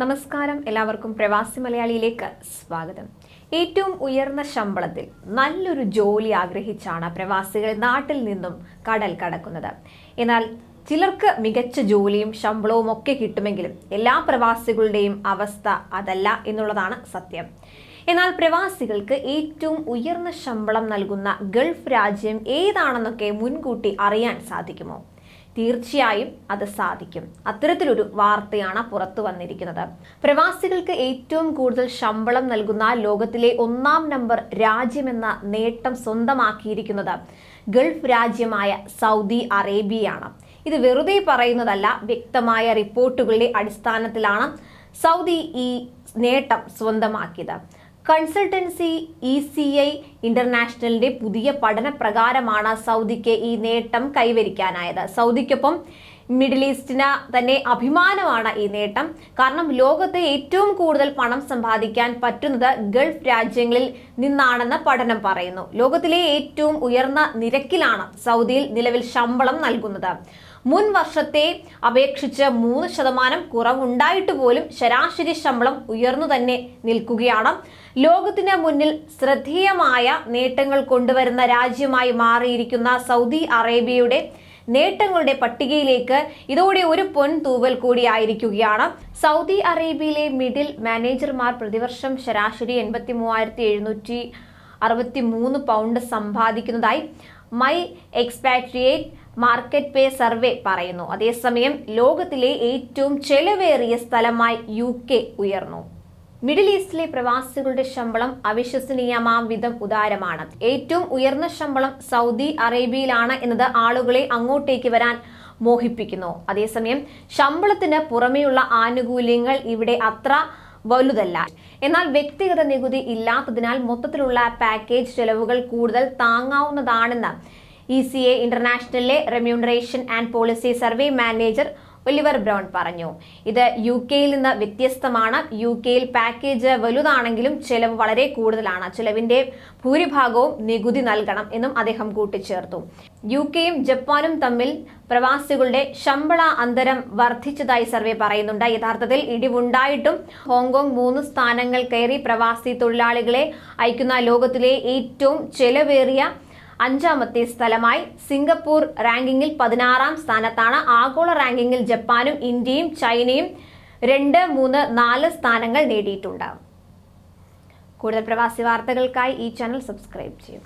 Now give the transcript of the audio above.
നമസ്കാരം. എല്ലാവർക്കും പ്രവാസി മലയാളിയിലേക്ക് സ്വാഗതം. ഏറ്റവും ഉയർന്ന ശമ്പളത്തിൽ നല്ലൊരു ജോലി ആഗ്രഹിച്ചാണ് പ്രവാസികൾ നാട്ടിൽ നിന്നും കടൽ കടക്കുന്നത്. എന്നാൽ ചിലർക്ക് മികച്ച ജോലിയും ശമ്പളവും ഒക്കെ കിട്ടുമെങ്കിലും എല്ലാ പ്രവാസികളുടെയും അവസ്ഥ അതല്ല എന്നുള്ളതാണ് സത്യം. എന്നാൽ പ്രവാസികൾക്ക് ഏറ്റവും ഉയർന്ന ശമ്പളം നൽകുന്ന ഗൾഫ് രാജ്യം ഏതാണെന്നൊക്കെ മുൻകൂട്ടി അറിയാൻ സാധിക്കുമോ? തീർച്ചയായും അത് സാധിക്കും. അത്തരത്തിലൊരു വാർത്തയാണ് പുറത്തു വന്നിരിക്കുന്നത്. പ്രവാസികൾക്ക് ഏറ്റവും കൂടുതൽ ശമ്പളം നൽകുന്ന ലോകത്തിലെ ഒന്നാം നമ്പർ രാജ്യമെന്ന നേട്ടം സ്വന്തമാക്കിയിരിക്കുന്നത് ഗൾഫ് രാജ്യമായ സൗദി അറേബ്യയാണ്. ഇത് വെറുതെ പറയുന്നതല്ല വ്യക്തമായ റിപ്പോർട്ടുകളുടെ അടിസ്ഥാനത്തിലാണ് സൗദി ഈ നേട്ടം സ്വന്തമാക്കിയത്. കൺസൾട്ടൻസി ഇ സി ഐ ഇന്റർനാഷണലിന്റെ പുതിയ പഠന പ്രകാരമാണ് സൗദിക്ക് ഈ നേട്ടം കൈവരിക്കാനായത്. സൗദിക്കൊപ്പം മിഡിൽ ഈസ്റ്റിന് തന്നെ അഭിമാനമാണ് ഈ നേട്ടം. കാരണം ലോകത്തെ ഏറ്റവും കൂടുതൽ പണം സമ്പാദിക്കാൻ പറ്റുന്നത് ഗൾഫ് രാജ്യങ്ങളിൽ നിന്നാണെന്ന് പഠനം പറയുന്നു. ലോകത്തിലെ ഏറ്റവും ഉയർന്ന നിരക്കിലാണ് സൗദിയിൽ നിലവിൽ ശമ്പളം നൽകുന്നത്. മുൻ വർഷത്തെ അപേക്ഷിച്ച് മൂന്ന് ശതമാനം കുറവുണ്ടായിട്ട് പോലും ശരാശരി ശമ്പളം ഉയർന്നു തന്നെ നിൽക്കുകയാണ്. ലോകത്തിന് മുന്നിൽ ശ്രദ്ധേയമായ നേട്ടങ്ങൾ കൊണ്ടുവരുന്ന രാജ്യമായി മാറിയിരിക്കുന്ന സൗദി അറേബ്യയുടെ നേട്ടങ്ങളുടെ പട്ടികയിലേക്ക് ഇതോടെ ഒരു പൊൻ തൂവൽ കൂടിയായിരിക്കുകയാണ് സൗദി അറേബ്യയിലെ മിഡിൽ മാനേജർമാർ പ്രതിവർഷം ശരാശരി എൺപത്തി മൂവായിരത്തി എഴുന്നൂറ്റി അറുപത്തി മൂന്ന് pound സമ്പാദിക്കുന്നതായി my expatriate market pay survey പറയുന്നു. അതേസമയം ലോകത്തിലെ ഏറ്റവും ചെലവേറിയ സ്ഥലമായി യു ഉയർന്നു. മിഡിൽ ഈസ്റ്റിലെ പ്രവാസികളുടെ ശമ്പളം അവിശ്വസനീയമാം വിധം ഉദാരമാണ്. ഏറ്റവും ഉയർന്ന ശമ്പളം സൗദി അറേബ്യയിലാണ് എന്നത് ആളുകളെ അങ്ങോട്ടേക്ക് വരാൻ മോഹിപ്പിക്കുന്നു. അതേസമയം ശമ്പളത്തിന് പുറമെയുള്ള ആനുകൂല്യങ്ങൾ ഇവിടെ അത്ര വലുതല്ല. എന്നാൽ വ്യക്തിഗത നികുതി ഇല്ലാത്തതിനാൽ മൊത്തത്തിലുള്ള പാക്കേജ് ചെലവുകൾ കൂടുതൽ താങ്ങാവുന്നതാണെന്ന് E C A ഇന്റർനാഷണലിലെ remuneration and policy survey manager Oliver Brown പറഞ്ഞു. ഇത് യു കെയിൽ നിന്ന് വ്യത്യസ്തമാണ്. യു കെയിൽ പാക്കേജ് വലുതാണെങ്കിലും ചെലവ് വളരെ കൂടുതലാണ്. ചെലവിന്റെ ഭൂരിഭാഗവും നികുതി നൽകണം എന്നും അദ്ദേഹം കൂട്ടിച്ചേർത്തു. യു കെയും ജപ്പാനും തമ്മിൽ പ്രവാസികളുടെ ശമ്പള അന്തരം വർദ്ധിച്ചതായി സർവേ പറയുന്നുണ്ട്. യഥാർത്ഥത്തിൽ ഇടിവുണ്ടായിട്ടും ഹോങ്കോങ് മൂന്ന് സ്ഥാനങ്ങൾ കയറി പ്രവാസി തൊഴിലാളികളെ അയക്കുന്ന ലോകത്തിലെ ഏറ്റവും ചെലവേറിയ അഞ്ചാമത്തെ സ്ഥലമായി സിംഗപ്പൂർ റാങ്കിങ്ങിൽ പതിനാറാം സ്ഥാനത്താണ്. ആഗോള റാങ്കിങ്ങിൽ ജപ്പാനും ഇന്ത്യയും ചൈനയും രണ്ട് മൂന്ന് നാല് സ്ഥാനങ്ങൾ നേടിയിട്ടുണ്ട്. കൂടുതൽ പ്രവാസി വാർത്തകൾക്കായി ഈ ചാനൽ സബ്സ്ക്രൈബ് ചെയ്യുക.